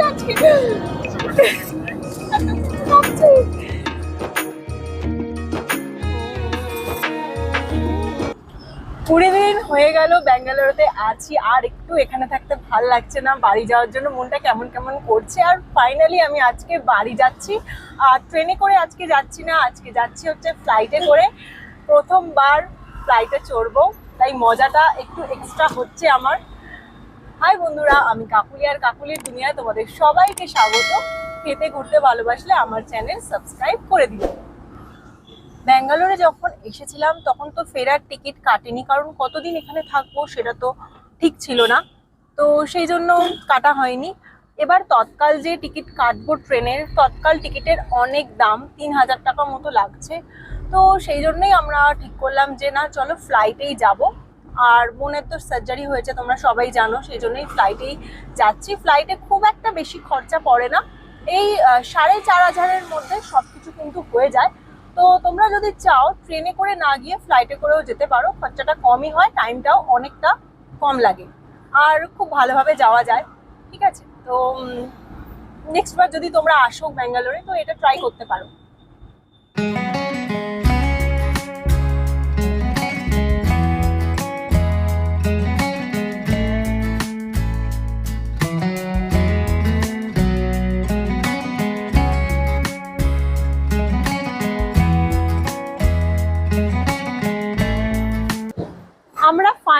যাচ্ছে না আজকে। কুড়ি দিন হয়ে গেল, ব্যাঙ্গালোরতে আছি। আর একটু এখানে থাকতে ভালো লাগছে না, বাড়ি যাওয়ার জন্য মনটা কেমন কেমন করছে। আর ফাইনালি আমি আজকে বাড়ি যাচ্ছি। আর ট্রেনে করে আজকে যাচ্ছি না, আজকে যাচ্ছি হচ্ছে ফ্লাইটে করে। প্রথমবার ফ্লাইটে চড়বো, তাই মজাটা একটু এক্সট্রা হচ্ছে আমার। হাই বন্ধুরা, আমি কাকুলি আর কাকুলির দুনিয়ায় তোমাদের সবাইকে স্বাগত। খেতে, ঘুরতে ভালোবাসলে আমার চ্যানেল সাবস্ক্রাইব করে দিও। ব্যাঙ্গালোরে যখন এসেছিলাম, তখন তো ফেরার টিকিট কাটেনি, কারণ কতদিন এখানে থাকব সেটা তো ঠিক ছিল না। তো সেই জন্য কাটা হয়নি। এবার তৎকাল যে টিকিট কাটবো ট্রেনের, তৎকাল টিকিটের অনেক দাম, তিন হাজার টাকা মতো লাগছে। তো সেই জন্যই আমরা ঠিক করলাম যে, না, চলো ফ্লাইটেই যাব। আর বোনের তো সার্জারি হয়েছে, তোমরা সবাই জানো সেই জন্যই ফ্লাইটেই যাচ্ছি। ফ্লাইটে খুব একটা বেশি খরচা পড়ে না। এই সাড়ে চার হাজারের মধ্যে সব কিছু কিন্তু হয়ে যায়। তো তোমরা যদি চাও ট্রেনে করে না গিয়ে ফ্লাইটে করেও যেতে পারো। খরচাটা কমই হয় টাইমটাও অনেকটা কম লাগে। আর খুব ভালোভাবে যাওয়া যায়, ঠিক আছে? তো নেক্সট বার যদি তোমরা আসো ব্যাঙ্গালোরে, তো এটা ট্রাই করতে পারো।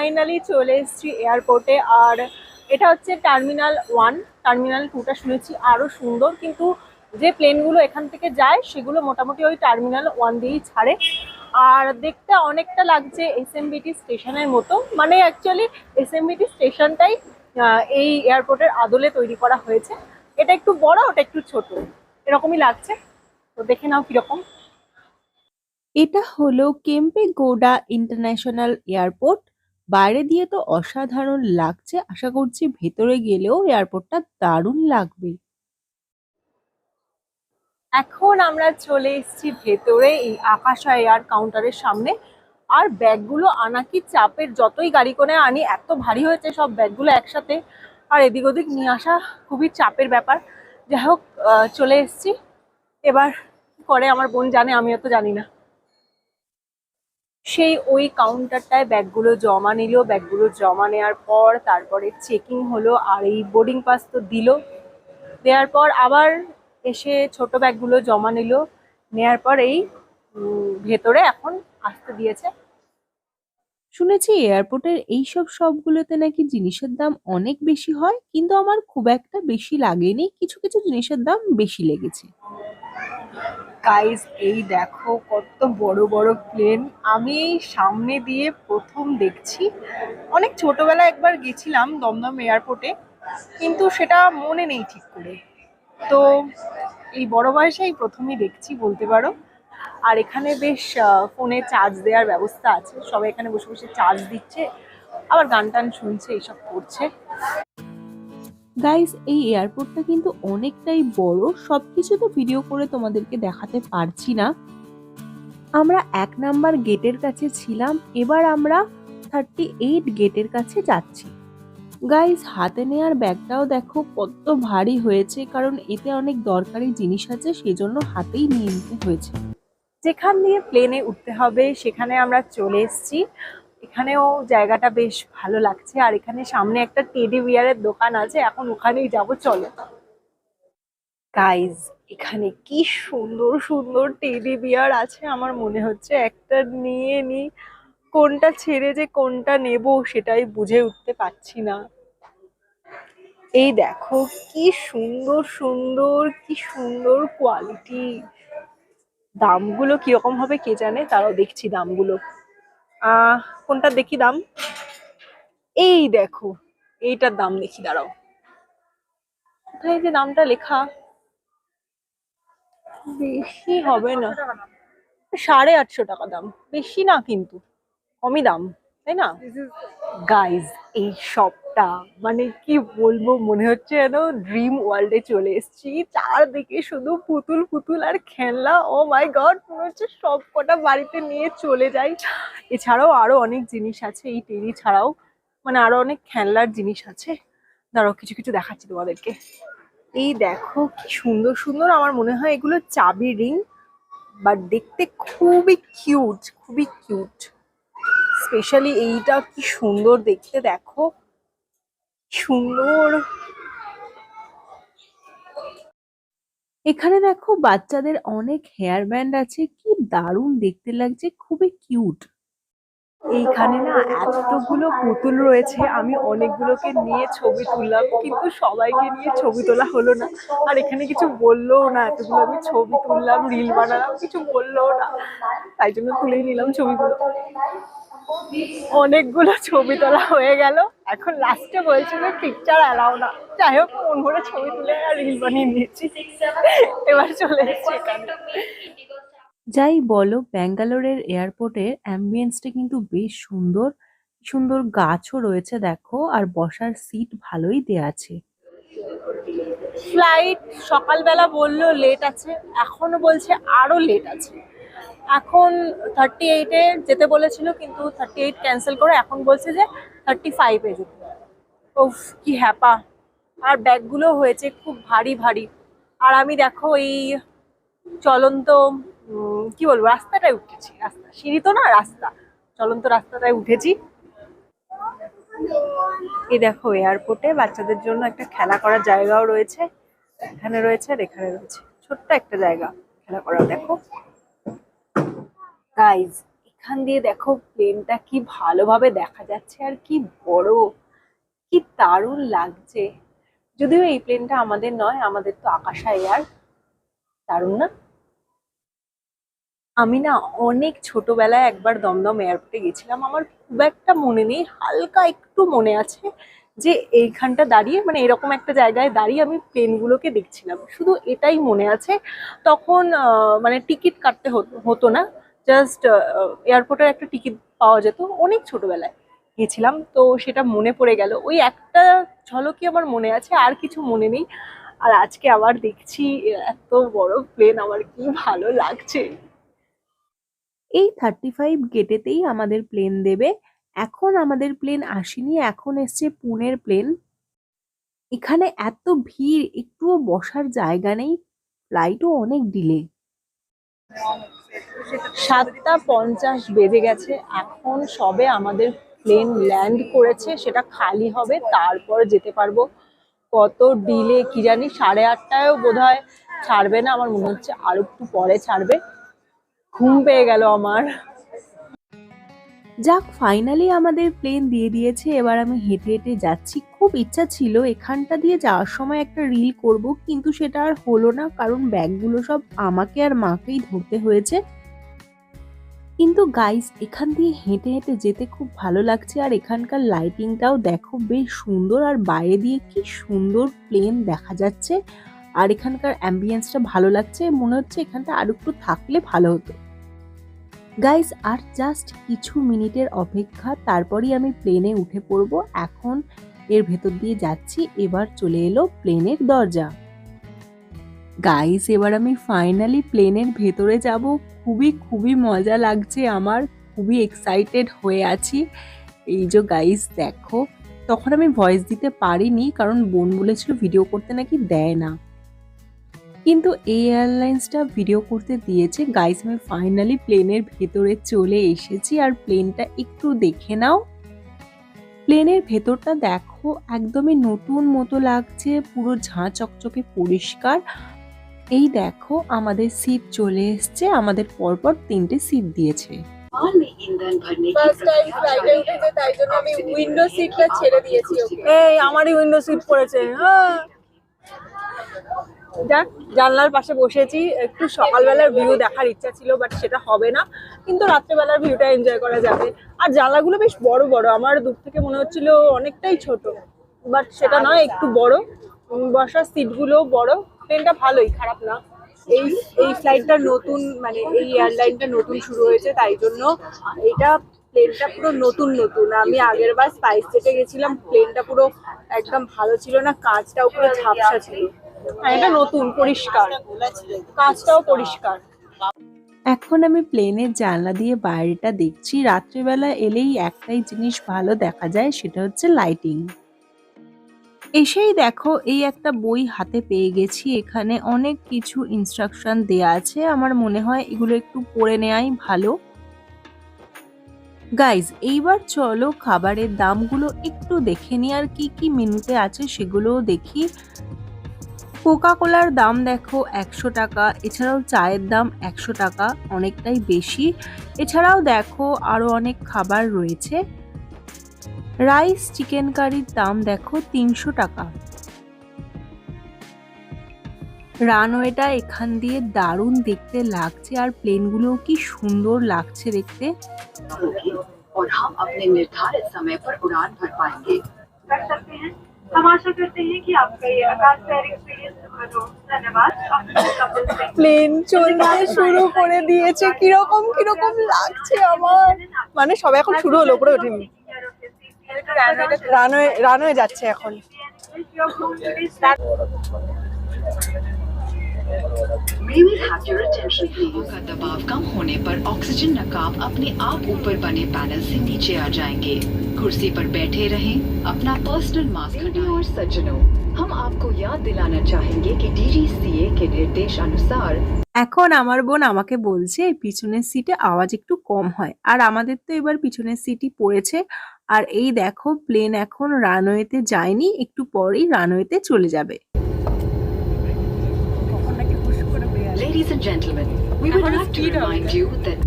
ফাইনালি চলে এসেছি এয়ারপোর্টে, আর এটা হচ্ছে টার্মিনাল ওয়ান। টার্মিনাল টুটা শুনেছি আরও সুন্দর, কিন্তু যে প্লেনগুলো এখান থেকে যায়, সেগুলো মোটামুটি ওই টার্মিনাল ওয়ান দিয়েই ছাড়ে। আর দেখতে অনেকটা লাগছে এসএমবিটি স্টেশনের মতো। মানে অ্যাকচুয়ালি এসএমবিটি স্টেশনটাই এই এয়ারপোর্টের আদলে তৈরি করা হয়েছে। এটা একটু বড়, ওটা একটু ছোট। এরকমই লাগছে। তো দেখে নাও কীরকম। এটা হলো কেম্পেগৌডা ইন্টারন্যাশনাল এয়ারপোর্ট। বাইরে দিয়ে তো অসাধারণ লাগছে। আশা করছি ভেতরে গেলেও এয়ারপোর্টটা দারুণ লাগবে। এখন আমরা চলে এসেছি ভেতরে, এই আকাশা এয়ার কাউন্টারের সামনে। আর ব্যাগগুলো আনা কি চাপের? যতই গাড়ি করে আনি, এত ভারী হয়েছে সব ব্যাগগুলো একসাথে। আর এদিক ওদিক নিয়ে আসা খুবই চাপের ব্যাপার। যাই হোক চলে এসেছি। এবার করে? আমার বোন জানে, আমিও তো জানি না। সেই ওই কাউন্টারটায় ব্যাগগুলো জমা নিল, ব্যাগগুলো জমা নেওয়ার পর তারপরে চেকিং হলো, আর এই বোর্ডিং পাস তো দিল। দেওয়ার পর আবার এসে ছোট ব্যাগগুলো জমা নিল। নেয়ার পর এই ভেতরে এখন আসতে দিয়েছে। শুনেছি এয়ারপোর্টের এইসব সবগুলোতে নাকি জিনিসের দাম অনেক বেশি হয়, কিন্তু আমার খুব একটা বেশি লাগেনি। কিছু কিছু জিনিসের দাম বেশি লেগেছে। গাইস এই দেখো কত বড় বড় প্লেন আমি এই সামনে দিয়ে প্রথম দেখছি। অনেক ছোটবেলায় একবার গেছিলাম দমদম এয়ারপোর্টে কিন্তু সেটা মনে নেই ঠিক করে। তো এই বড় বয়সেই প্রথমই দেখছি বলতে পারো। আর এখানে বেশ ফোনে চার্জ দেওয়ার ব্যবস্থা আছে। সবাই এখানে বসে বসে চার্জ দিচ্ছে। আবার গান টান শুনছে, এইসব করছে। গাইস এই এয়ারপোর্টটা কিন্তু অনেকটাই বড়। সবকিছু তো ভিডিও করে তোমাদেরকে দেখাতে পারছি না। আমরা এক নাম্বার গেটের কাছে ছিলাম, এবার আমরা থার্টি এইট গেটের কাছে যাচ্ছি। গাইস হাতে নেওয়ার ব্যাগটাও দেখো কত ভারী হয়েছে, কারণ এতে অনেক দরকারি জিনিস আছে, সেজন্য হাতেই নিয়ে নিতে হয়েছে। যেখান দিয়ে প্লেনে উঠতে হবে, সেখানে আমরা চলে এসেছি। এখানেও জায়গাটা বেশ ভালো লাগছে। আর এখানে সামনে একটা টেডি বিয়ারের দোকান আছে, এখন ওখানেই যাব, চলো। গাইজ এখানে কি সুন্দর সুন্দর টেডি বিয়ার আছে আমার মনে হচ্ছে। একটা নিয়ে নি, কোনটা ছেড়ে যে কোনটা নেব সেটাই বুঝে উঠতে পারছি না। এই দেখো, কি সুন্দর সুন্দর, কি সুন্দর কোয়ালিটি দামগুলো কীরকম হবে কে জানে, তারাও দেখছি দামগুলো। কোনটা দেখি দাম? এই দেখো, এইটার দাম দেখি, দাঁড়াও। কোথায় যে দামটা লেখা? বেশি হবে না। সাড়ে আটশো টাকা দাম। বেশি না কিন্তু, কমই দাম। তাই না? গাইজ এই শপটা মানে কি বলব মনে হচ্ছে যেন ড্রিম ওয়ার্ল্ডে চলে এসেছি। চারদিকে শুধু পুতুল পুতুল আর খেলনা। ও মাই গড মনে হচ্ছে সব কটা বাড়িতে নিয়ে চলে যাই। এছাড়াও আরও অনেক জিনিস আছে এই টেরি ছাড়াও। মানে আরও অনেক খেলনার জিনিস আছে। দাঁড়াও কিছু কিছু দেখাচ্ছি তোমাদেরকে। এই দেখো কি সুন্দর সুন্দর আমার মনে হয় এগুলো চাবি রিং বাট দেখতে খুবই কিউট খুবই কিউট স্পেশালি এইটা কি সুন্দর দেখতে, দেখো। সুন্দর। এখানে দেখো বাচ্চাদের অনেক হেয়ার ব্যান্ড আছে, কি দারুণ দেখতে লাগছে, খুবই কিউট। এইখানে না এতগুলো পুতুল রয়েছে, আমি অনেকগুলোকে নিয়ে ছবি তুললাম, কিন্তু সবাইকে নিয়ে ছবি তোলা হলো না। আর এখানে কিছু বললোও না, এতগুলো আমি ছবি তুললাম, রিল বানালাম, কিছু বললোও না। তাই জন্য তুলেই নিলাম ছবিগুলো। অনেকগুলো ছবি তোলা হয়ে গেল। এখন লাস্টে বলছে যে পিকচার অ্যালাউ না। যাই হোক মন ভরে ছবি তুলে আর রিল বানিয়ে নিয়েছি। এবার চলে এসেছি এখানে। যাই বলো ব্যাঙ্গালোরের এয়ারপোর্টের অ্যাম্বিয়েন্সটা কিন্তু বেশ সুন্দর। সুন্দর গাছও রয়েছে দেখো আর বসার সিট ভালোই দেয়া আছে। ফ্লাইট সকালবেলা বলল লেট আছে এখনও বলছে আরও লেট আছে। এখন থার্টি এইটে যেতে বলেছিল, কিন্তু থার্টি এইট ক্যান্সেল করে এখন বলছে যে থার্টি ফাইভে যেতে। ওফ কি হ্যাপা। আর ব্যাগগুলো হয়েছে খুব ভারী ভারী। আর আমি দেখো এই চলন্ত কি বলব, রাস্তাটায় উঠেছি। রাস্তা, সিঁড়ি তো না, রাস্তা। চলন্ত রাস্তাটায় উঠেছি। এই দেখো এয়ারপোর্টে বাচ্চাদের জন্য একটা খেলা করার জায়গাও রয়েছে। এখানে রয়েছে আর এখানে রয়েছে। ছোট্ট একটা জায়গা খেলা করার, দেখো। গাইজ এখান দিয়ে দেখো প্লেনটা কি ভালোভাবে দেখা যাচ্ছে আর কি বড়, কি দারুণ লাগছে। যদিও এই প্লেনটা আমাদের নয়, আমাদের তো আকাশা এয়ার দারুণ না? আমি না অনেক ছোটবেলায় একবার দমদম এয়ারপোর্টে গেছিলাম। আমার খুব একটা মনে নেই, হালকা একটু মনে আছে যে এইখানটা দাঁড়িয়ে মানে এরকম একটা জায়গায় দাঁড়িয়ে আমি প্লেনগুলোকে দেখছিলাম। শুধু এটাই মনে আছে। তখন মানে টিকিট কাটতে হতো না। জাস্ট এয়ারপোর্টের একটা টিকিট পাওয়া যেত, অনেক ছোটবেলায় গেছিলাম তো সেটা মনে পড়ে গেল। ওই একটা ঝলকই আমার মনে আছে, আর কিছু মনে নেই। আর আজকে আবার দেখছি, এত বড় প্লেন আমার কি ভালো লাগছে। এই থার্টি ফাইভ গেটেতেই আমাদের প্লেন দেবে। এখন আমাদের প্লেন আসেনি, এখন এসছে পুনের প্লেন এখানে এত ভিড়, একটুও বসার জায়গা নেই। ফ্লাইটও অনেক ডিলে সাতটা পঞ্চাশ বেজে গেছে। এখন সবে আমাদের প্লেন ল্যান্ড করেছে, সেটা খালি হবে, তারপর যেতে পারব। কত ডিলে কি জানি, সাড়ে আটটায়ও বোধ ছাড়বে না, আমার মনে হচ্ছে আর একটু পরে ছাড়বে। ঘুম পেয়ে গেল আমার। যাক ফাইনালি আমাদের প্লেন দিয়ে দিয়েছে। এবার আমি হেঁটে হেঁটে যাচ্ছি। খুব ইচ্ছা ছিল এখানটা দিয়ে যাওয়ার সময় একটা রিল করব, কিন্তু সেটা আর হলো না, কারণ ব্যাগগুলো সব আমাকে আর মাকেই ধরতে হয়েছে। কিন্তু গাইস এখান দিয়ে হেঁটে হেঁটে যেতে খুব ভালো লাগছে, আর এখানকার লাইটিংটাও দেখো বেশ সুন্দর, আর বাইরে দিয়ে কি সুন্দর প্লেন দেখা যাচ্ছে। আর এখানকার অ্যাম্বিয়েন্সটা ভালো লাগছে, মনে হচ্ছে এখানটা আর একটু থাকলে ভালো হতো। গাইস আর জাস্ট কিছু মিনিটের অপেক্ষা, তারপরই আমি প্লেনে উঠে পড়ব। এখন এর ভেতর দিয়ে যাচ্ছি, এবার চলে এলো প্লেনের দরজা। গাইস এবার আমি ফাইনালি প্লেনের ভেতরে যাব। খুবই খুবই মজা লাগছে আমার, খুবই এক্সাইটেড হয়ে আছি। এই যে গাইস দেখো, তখন আমি ভয়েস দিতে পারিনি, কারণ বোন বলেছিল ভিডিও করতে নাকি দেয় না। কিন্তু এই এয়ারলাইন্সটা ভিডিও করতে দিয়েছে। গাইস আমি ফাইনালি প্লেনের ভেতরে চলে এসেছি আর প্লেনটা একটু দেখে নাও। প্লেনের ভেতরটা দেখো একদমই নতুন মতো লাগছে পুরো ঝাঁ চকচকে পরিষ্কার। এই দেখো আমাদের সিট চলে এসছে আমাদের পরপর তিনটে সিট দিয়েছে। এই আমারই উইন্ডো সিট পড়েছে। হ্যাঁ। যাক জানলার পাশে বসেছি, একটু সকালবেলার ভিউ দেখার ইচ্ছা ছিল বাট সেটা হবে না। কিন্তু রাত্রেবেলার ভিউটা এনজয় করা যাবে। আর জানলাগুলো বেশ বড় বড়, আমার দূর থেকে মনে হচ্ছিল অনেকটাই ছোট বাট সেটা নয়, একটু বড়। বসার সিটগুলো বড়। ট্রেনটা ভালোই, খারাপ না। এই এই ফ্লাইটটা নতুন মানে এই এয়ারলাইনটা নতুন শুরু হয়েছে, তাই জন্য এটা প্লেনটা পুরো নতুন নতুন। আমি আগের বার স্পাইস জেটে গেছিলাম প্লেনটা পুরো একদম ভালো ছিল না কাঁচটাও পুরো ঝাপসা ছিল। আর এটা নতুন, পরিষ্কার। কাঁচটাও পরিষ্কার। এখন আমি প্লেনের জানলা দিয়ে বাইরেটা দেখছি, রাত্রিবেলা এলেই একটাই জিনিস ভালো দেখা যায়, সেটা হচ্ছে লাইটিং এসেই দেখো, এই একটা বই হাতে পেয়ে গেছি, এখানে অনেক কিছু ইনস্ট্রাকশন দেয়া আছে, আমার মনে হয় এগুলো একটু পড়ে নেওয়াই ভালো। গাইজ এইবার চলো, খাবারের দামগুলো একটু দেখে নিই, আর কি কি মেনুতে আছে সেগুলোও দেখি। কোকা কোলার দাম দেখো একশো টাকা এছাড়াও চায়ের দাম একশো টাকা অনেকটাই বেশি এছাড়াও দেখো আরও অনেক খাবার রয়েছে রাইস চিকেন কারির দাম দেখো তিনশো টাকা রানওয়েটা এখান দিয়ে দারুণ দেখতে লাগছে আর প্লেনগুলোও কি সুন্দর লাগছে দেখতে होगी और हम अपने निर्धारित समय पर उड़ान भर पाएंगे कर सकते हैं हम आशा करते हैं कि आपका ये आकाश एयर एक्सपीरियंस প্লেন চলতে শুরু করে দিয়েছে। কীরকম কীরকম লাগছে আমার? মানে সবাই এখন শুরু হলো উপরে ওঠেনি। রানওয়ে রানওয়ে যাচ্ছে এখন। May we have your attention please? का दबाव कम होने पर ऑक्सीजन नकाब अपने आप ऊपर बने पैनल से नीचे आ जाएंगे कुर्सी पर बैठे रहें अपना पर्सनल मास्क हटाएं और सज्जनों हम आपको याद दिलाना चाहेंगे कि डीजीसीए के निर्देश अनुसार এখন আমার বোন আমাকে বলছে এই পিছনের সিটে আওয়াজ একটু কম হয় আর আমাদের তো এবার পিছনের সিটই পড়েছে আর এই দেখো প্লেন এখন রানওয়েতে যায়নি একটু পরেই রানওয়েতে চলে যাবে Ladies and gentlemen, we would like to remind you that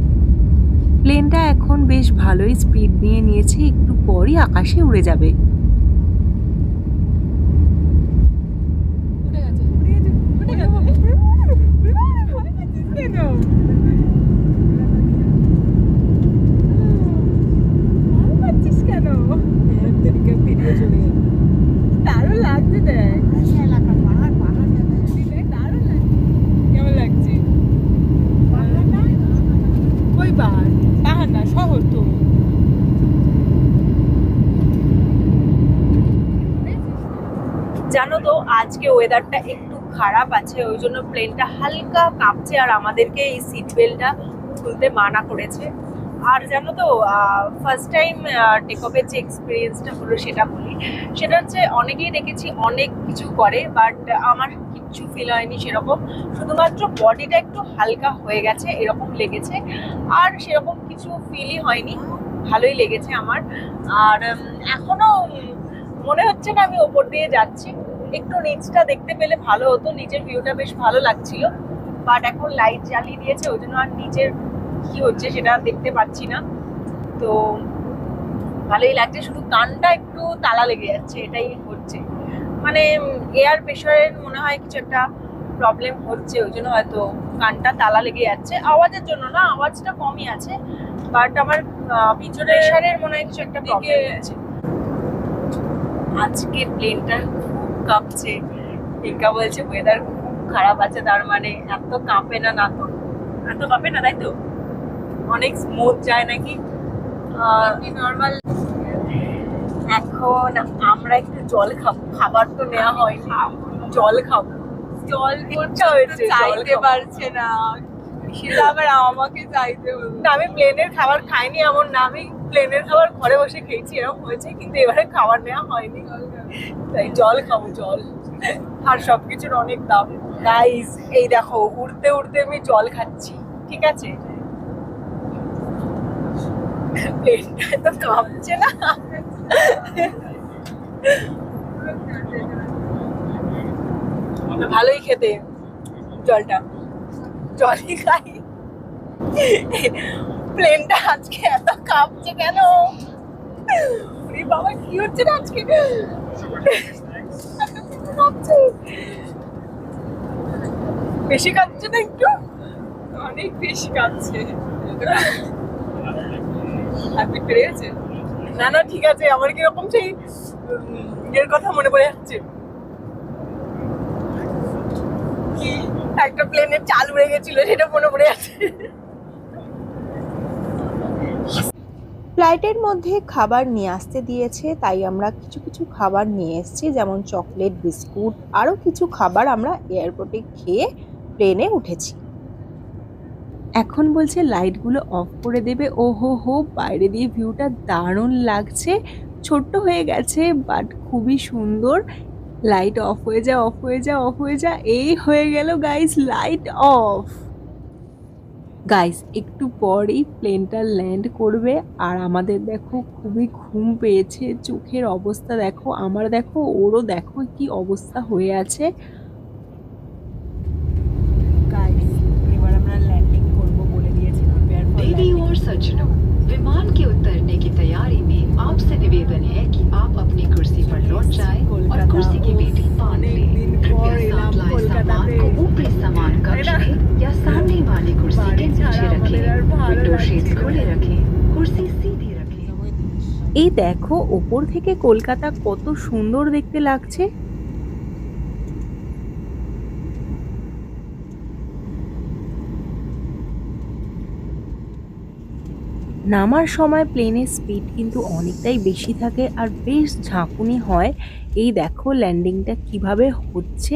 প্লেনটা এখন বেশ ভালোই স্পিড নিয়ে নিয়েছে একটু পরই আকাশে উড়ে যাবে কেন দারুণ লাগছে দেখ দারুণ লাগছে কেমন লাগছে ওই বার পাহাড় না শহর তো জানো তো আজকে ওয়েদারটা একটু খারাপ আছে ওই জন্য প্লেনটা হালকা কাঁপছে আর আমাদেরকে এই সিট বেল্টটা খুলতে মানা করেছে। আর জানো তো ফার্স্ট টাইম টেকঅপের যে এক্সপিরিয়েন্সটা হলো সেটা বলি। সেটা হচ্ছে অনেকেই দেখেছি অনেক কিছু করে বাট আমার কিচ্ছু ফিল হয়নি সেরকম। শুধুমাত্র বডিটা একটু হালকা হয়ে গেছে এরকম লেগেছে। আর সেরকম কিছু ফিলই হয়নি ভালোই লেগেছে আমার। আর উম, এখনও মনে হচ্ছে না আমি ওপর দিয়ে যাচ্ছি। একটু নিচটা দেখতে পেলে ভালো হতো নিচের ভিউটা বেশ ভালো লাগছিল। বাট এখন লাইট জ্বালিয়ে দিয়েছে ওই জন্য আর নিচের কি হচ্ছে সেটা দেখতে পাচ্ছি না। তো ভালোই লাগছে শুধু কানটা একটু তালা লেগে যাচ্ছে এটাই হচ্ছে। মানে এয়ার প্রেশারের মনে হয় কিছু একটা প্রবলেম হচ্ছে ওই জন্য হয়তো কানটা তালা লেগে যাচ্ছে। আওয়াজের জন্য না আওয়াজটা কমই আছে বাট আমার পিছনে প্রেশারের মনে হয় কিছু একটা প্রবলেম আজকে প্লেনটা কাঁপছে। টিঙ্কা বলছে ওয়েদার খুব খারাপ আছে তার মানে এত কাঁপে না না তো। এত কাঁপে না তাই তো? অনেক স্মুথ যায় নাকি? নর্মাল এখন আমরা একটু জল খাব খাবার তো নেওয়া হয়নি। জল খাব। জল ইচ্ছা হয়েছে চাইতে পারছে না। সেটা আবার আমাকে চাইতে না আমি প্লেনের খাবার খাইনি এমন না। আমি প্লেনের খাবার ঘরে বসে খেয়েছি এরকম হয়েছে কিন্তু এবারে খাবার নেওয়া হয়নি। তাই জল খাব, জল। আর সবকিছুর অনেক দাম। গাইস এই দেখো, উড়তে উড়তে আমি জল খাচ্ছি, ঠিক আছে? প্লেনটা তো কাঁপছে না। ভালোই খেতে জলটা। জলই খাই। প্লেনটা আজকে এত কাঁপছে কেন? বাবা, কি হচ্ছে না আজকে? বেশি কাঁপছে না একটু? অনেক বেশি কাঁপছে আপনি পেরে গেছে না না, ঠিক আছে, আমার কীরকম সেই ইয়ের কথা মনে পড়ে যাচ্ছে। কি, একটা প্লেনের চাল উড়ে গেছিল, সেটা মনে পড়ে যাচ্ছে। ফ্লাইটের মধ্যে খাবার নিয়ে আসতে দিয়েছে, তাই আমরা কিছু কিছু খাবার নিয়ে এসেছি, যেমন চকলেট বিস্কুট আরও কিছু খাবার আমরা এয়ারপোর্টে খেয়ে প্লেনে উঠেছি। এখন বলছে লাইটগুলো অফ করে দেবে ও হো হো বাইরে দিয়ে ভিউটা দারুণ লাগছে, ছোট্ট হয়ে গেছে বাট খুবই সুন্দর। লাইট অফ হয়ে যা অফ হয়ে যা অফ হয়ে যা, এই হয়ে গেল গাইস লাইট অফ গাইস একটু পরেই প্লেনটা ল্যান্ড করবে আর আমাদের দেখো খুবই ঘুম পেয়েছে চোখের অবস্থা দেখো আমার দেখো ওরও দেখো কি অবস্থা হয়ে আছে গাইস এবার আমরা ল্যান্ডিং করব বলে দিয়েছি প্রিপেয়ার ফর देवियों और सज्जनों विमान के उतरने की तैयारी में आपसे निवेदन है कि आप अपनी कुर्सी पर लौट जाएं और कुर्सी की बेटी बांध लें कृपया साथ लाए सामान को ऊपरी सामान कक्ष এই দেখো ওপর থেকে কলকাতা কত সুন্দর দেখতে লাগছে। নামার সময় প্লেনের স্পিড কিন্তু অনেকটাই বেশি থাকে আর বেশ ঝাঁকুনি হয়। এই দেখো ল্যান্ডিংটা কীভাবে হচ্ছে?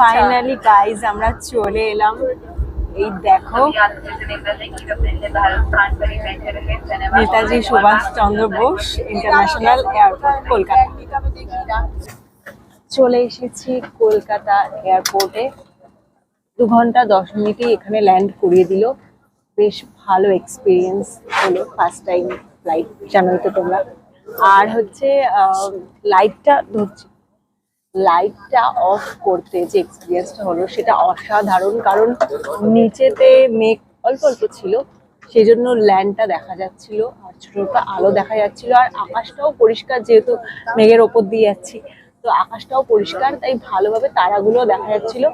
ফাইনালি গাইজ আমরা চলে এলাম। এই দেখো। Netaji Subhash Chandra Bose international airport Kolkata. চলে এসেছি কলকাতা এয়ারপোর্টে দু ঘণ্টা দশ মিনিটেই এখানে ল্যান্ড করিয়ে দিল। বেশ ভালো এক্সপিরিয়েন্স হলো ফার্স্ট টাইম ফ্লাইট জানোই তো তোমরা। আর হচ্ছে লাইটটা ধরছি। লাইটটা অফ করতে যে এক্সপিরিয়েন্সটা হলো, সেটা অসাধারণ। কারণ নিচেতে মেঘ অল্প অল্প ছিল সেই জন্য ল্যান্ডটা দেখা যাচ্ছিল, আর ছোট আলো দেখা যাচ্ছিল, আর আকাশটাও পরিষ্কার যেহেতু মেঘের ওপর দিয়ে যাচ্ছি। তো আকাশটাও পরিষ্কার, তাই ভালোভাবে তারাগুলো দেখা যাচ্ছিল।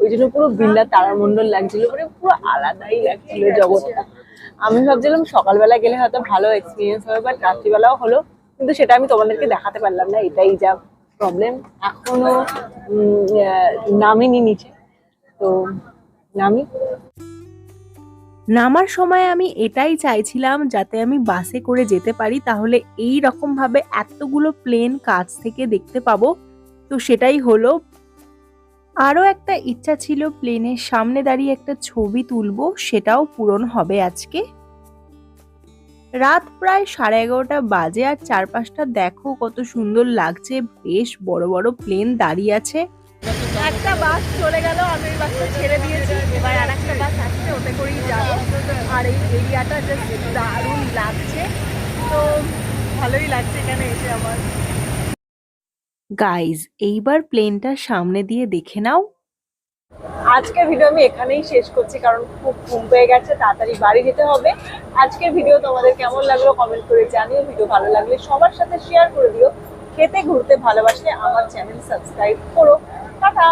ওই জন্য পুরো বিল্লা তারামণ্ডল লাগছিল মানে পুরো আলাদাই লাগছিল জগৎটা। আমি ভাবছিলাম সকালবেলা গেলে হয়তো ভালো এক্সপিরিয়েন্স হবে বাট রাত্রিবেলাও হলো, কিন্তু সেটা আমি তোমাদেরকে দেখাতে পারলাম না, এটাই যা প্রবলেম এখনও আহ, নামিনি নিচে। তো নামি। নামার সময় আমি এটাই চাইছিলাম যাতে আমি বাসে করে যেতে পারি তাহলে এই রকম ভাবে এতগুলো প্লেন কাছ থেকে দেখতে পাবো। তো সেটাই হলো আরও একটা ইচ্ছা ছিল প্লেনের সামনে দাঁড়িয়ে একটা ছবি তুলবো সেটাও পূরণ হবে আজকে। রাত প্রায় সাড়ে এগারোটা বাজে আর চারপাশটা দেখো কত সুন্দর লাগছে। বেশ বড় বড় প্লেন দাঁড়িয়ে আছে। একটা বাস চলে গেল আমি ওই বাসটা ছেড়ে দিয়েছি। এবার আর একটা বাস আসছে ওতে করেই যাব। আর এই এরিয়াটা জাস্ট দারুণ লাগছে। তো ভালোই লাগছে এখানে এসে আমার। গাইজ এইবার প্লেনটা সামনে দিয়ে দেখে নাও। আজকের ভিডিও আমি এখানেই শেষ করছি, কারণ খুব ঘুম পেয়ে গেছে, তাড়াতাড়ি বাড়ি যেতে হবে। আজকের ভিডিও তোমাদের কেমন লাগল কমেন্ট করে জানিও ভিডিও ভালো লাগলে সবার সাথে শেয়ার করে দিও। খেতে, ঘুরতে ভালোবাসলে আমার চ্যানেল সাবস্ক্রাইব করো। টাটা!